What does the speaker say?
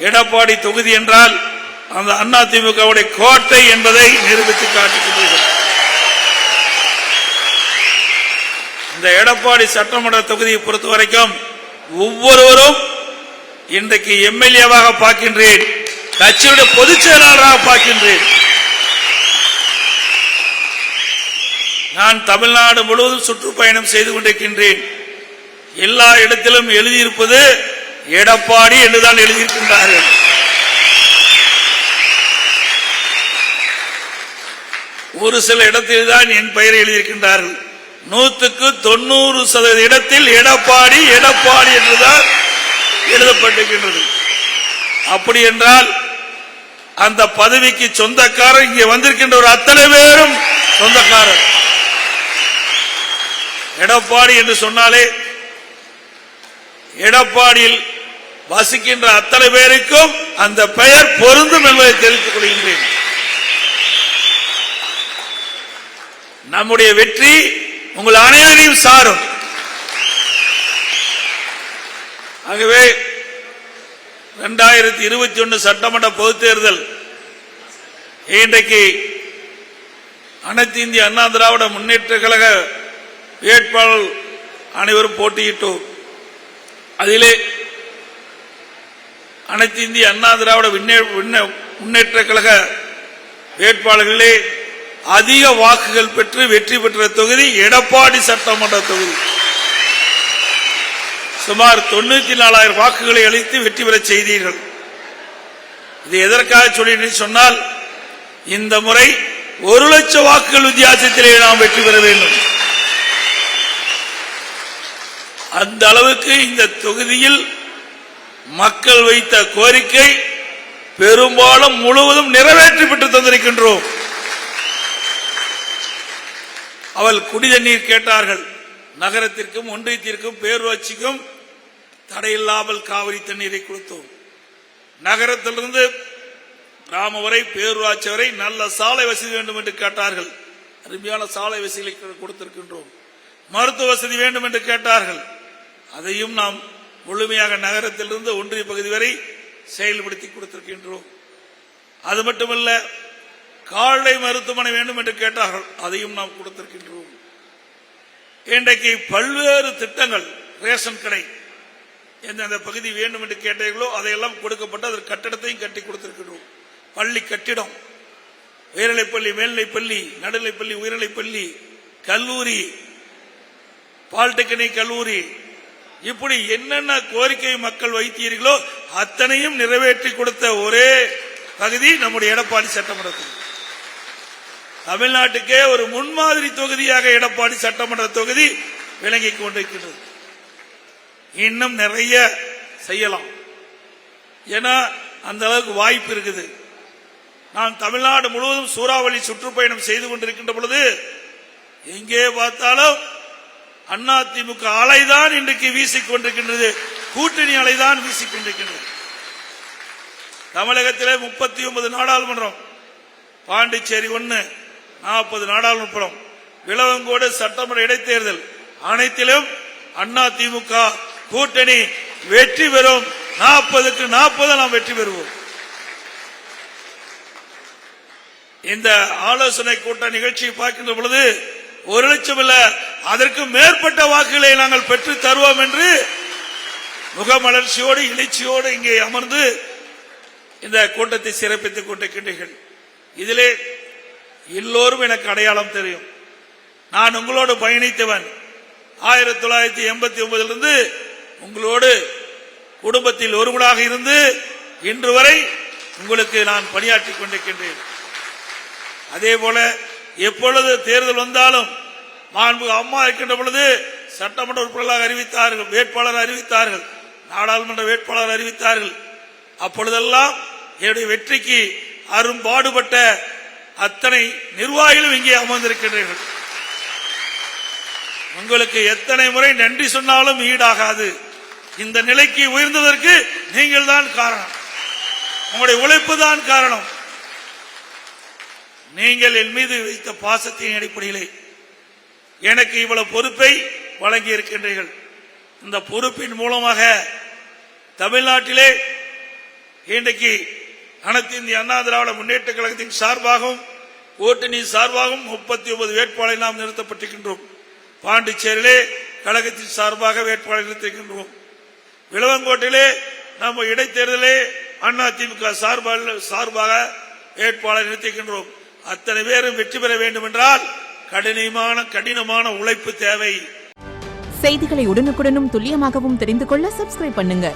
எடப்பாடி தொகுதி என்றால் அந்த அண்ணா திமுகவுடைய கோட்டை என்பதை நிரூபித்து காட்டுகின்றீர்கள். இந்த எடப்பாடி சட்டமன்ற தொகுதியை பொறுத்த வரைக்கும் ஒவ்வொருவரும் இன்றைக்கு எம்எல்ஏவாக பார்க்கின்றேன் கட்சியுடைய பொதுச் செயலாளராக பார்க்கின்றேன். நான் தமிழ்நாடு முழுவதும் சுற்றுப்பயணம் செய்து கொண்டிருக்கின்றேன். எல்லா இடத்திலும் எழுதியிருப்பது எடப்பாடி என்றுதான் எழுதியிருக்கின்றார்கள். ஒரு சில இடத்தில் தான் என் பெயரை எழுதியிருக்கின்றார்கள். நூற்றுக்கு தொண்ணூறு சதவீத இடத்தில் எடப்பாடி எடப்பாடி என்றுதான் எழுதப்பட்டிருக்கின்றது. அப்படி என்றால் அந்த பதவிக்கு சொந்தக்காரர் இங்கே வந்திருக்கின்ற ஒரு அத்தனை பேரும் சொந்தக்காரர். எடப்பாடி என்று சொன்னாலே எடப்பாடியில் வசிக்கின்ற அத்தனை பேருக்கும் அந்த பெயர் பொருந்தும் என்பதை தெரிவித்துக் கொள்கின்றேன். நம்முடைய வெற்றி உங்கள் அனைவரையும் சாரும். ஆகவே இரண்டாயிரத்தி இருபத்தி ஒன்று சட்டமன்ற பொதுத் தேர்தல் இன்றைக்கு அனைத்து இந்திய அண்ணா திராவிட முன்னேற்ற கழக வேட்பாளர் அனைவரும் போட்டியிட்டோம். அதிலே அனைத்து இந்திய அண்ணா திராவிட விண்ண- முன்னேற்ற கழக வேட்பாளர்களே அதிக வாக்குகள் பெற்று வெற்றி பெற்ற தொகுதி எடப்பாடி சட்டமன்ற தொகுதி. சுமார் தொண்ணூத்தி நாலாயிரம் வாக்குகளை அளித்து வெற்றி பெற செய்தீர்கள். இது எதற்காக சொல்லிட்டு சொன்னால் இந்த முறை ஒரு லட்சம் வாக்குகள் வித்தியாசத்திலே நாம் வெற்றி பெற வேண்டும். அந்த அளவுக்கு இந்த தொகுதியில் மக்கள் வைத்த கோரிக்கை பெரும்பாலும் முழுவதும் நிறைவேற்றி பெற்று தந்திருக்கின்றோம். அவள் குடிதண்ணீர் கேட்டார்கள். நகரத்திற்கும் ஒன்றியத்திற்கும் பேரூராட்சிக்கும் தடையில்லாமல் காவிரி தண்ணீரை கொடுத்தோம். நகரத்திலிருந்து கிராம வரை பேரூராட்சி வரை நல்ல சாலை வசதி வேண்டும் என்று கேட்டார்கள். அருமையான சாலை வசதிகளை கொடுத்திருக்கின்றோம். மருத்துவ வசதி வேண்டும் என்று கேட்டார்கள். அதையும் நாம் முழுமையாக நகரத்திலிருந்து ஒன்றிய பகுதி வரை செயல்படுத்தி கொடுத்திருக்கின்றோம். அது மட்டுமல்ல கால்நடை மருத்துவமனை வேண்டும் என்று கேட்டார்கள். அதையும் நாம் கொடுத்திருக்கின்றோம். இன்றைக்கு பல்வேறு திட்டங்கள் ரேஷன் கடை எந்தெந்த பகுதி வேண்டும் என்று கேட்டீர்களோ அதையெல்லாம் கொடுக்கப்பட்டு அதற்கு கட்டடத்தையும் கட்டி கொடுத்திருக்கின்றோம். பள்ளி கட்டிடம் உயர்நிலைப்பள்ளி மேல்நிலைப்பள்ளி நடுநிலைப்பள்ளி உயர்நிலைப்பள்ளி கல்லூரி பாலிடெக்னிக் கல்லூரி இப்படி என்னென்ன கோரிக்கை மக்கள் வைத்தீர்களோ அத்தனையும் நிறைவேற்றி கொடுத்த ஒரே பகுதி நம்முடைய எடப்பாடி சட்டமன்றத்தில். தமிழ்நாட்டுக்கே ஒரு முன்மாதிரி தொகுதியாக எடப்பாடி சட்டமன்ற தொகுதி விளங்கிக் கொண்டிருக்கின்றது. இன்னும் நிறைய செய்யலாம். ஏன்னா அந்த அளவுக்கு வாய்ப்பு இருக்குது. நான் தமிழ்நாடு முழுவதும் சூறாவளி சுற்றுப்பயணம் செய்து கொண்டிருக்கின்ற பொழுது எங்கே பார்த்தாலும் அண்ணா திமுக அலைதான் இன்றைக்கு வீசிக்கொண்டிருக்கின்றது கூட்டணி அலைதான் வீசிக்கொண்டிருக்கின்றது தமிழகத்திலே முப்பத்தி ஒன்பது நாடாளுமன்றம் பாண்டிச்சேரி ஒன்னு நாற்பது நாடாளுமன்றம் விளவங்கோடு சட்டமன்ற இடைத்தேர்தல் அனைத்திலும் அண்ணா திமுக கூட்டணி வெற்றி பெறும். நாற்பதுக்கு நாற்பது நாம் வெற்றி பெறுவோம். இந்த ஆலோசனை கூட்ட நிகழ்ச்சியை பார்க்கின்ற பொழுது ஒரு லட்சம் இல்ல அதற்கு மேற்பட்ட வாக்குகளை நாங்கள் பெற்று தருவோம் என்று முகமலர்ச்சியோடு எழுச்சியோடு இங்கே அமர்ந்து இந்த கூட்டத்தை சிறப்பித்துக் கொண்டிருக்கின்றீர்கள். இதிலே எல்லோரும் எனக்கு அடையாளம் தெரியும். நான் உங்களோடு பயணித்தவன். ஆயிரத்தி தொள்ளாயிரத்தி எண்பத்தி ஒன்பதிலிருந்து உங்களோடு குடும்பத்தில் ஒருவனாக இருந்து இன்று வரை உங்களுக்கு நான் பணியாற்றிக் கொண்டிருக்கின்றேன். அதே போல எப்பொழுது தேர்தல் வந்தாலும் மாண்பு அம்மா இருக்கின்ற பொழுது சட்டமன்ற உறுப்பினர்களாக அறிவித்தார்கள் வேட்பாளர் அறிவித்தார்கள் நாடாளுமன்ற வேட்பாளர் அறிவித்தார்கள். அப்பொழுதெல்லாம் என்னுடைய வெற்றிக்கு அரும்பாடுபட்ட அத்தனை நிர்வாகிகளும் இங்கே அமர்ந்திருக்கின்றீர்கள். உங்களுக்கு எத்தனை முறை நன்றி சொன்னாலும் ஈடாகாது. இந்த நிலைக்கு உயர்ந்ததற்கு நீங்கள் தான் காரணம். உங்களுடைய உழைப்பு தான் காரணம். நீங்கள் என் மீது வைத்த பாசத்தின் அடிப்படையிலே எனக்கு இவ்வளவு பொறுப்பை வழங்கி இருக்கின்றீர்கள் இந்த பொறுப்பின் மூலமாக தமிழ்நாட்டிலே இன்றைக்கு அனைத்து இந்திய அண்ணா திராவிட முன்னேற்ற கழகத்தின் சார்பாகவும் கூட்டணி சார்பாகவும் முப்பத்தி ஒன்பது வேட்பாளரை நாம் நிறுத்தப்பட்டிருக்கின்றோம். பாண்டிச்சேரியிலே கழகத்தின் சார்பாக வேட்பாளர் நிறுத்திருக்கின்றோம் விளவங்கோட்டிலே நம்ம இடைத்தேர்தலே அண்ணா திமுக சார்பாக சார்பாக வேட்பாளர் நிறுத்திக்கின்றோம் அத்தனை பேரும் வெற்றி பெற வேண்டும் என்றால் கடினமான கடினமான உழைப்பு தேவை. செய்திகளை உடனுக்குடனும் துல்லியமாகவும் தெரிந்து கொள்ள சப்ஸ்கிரைப் பண்ணுங்க.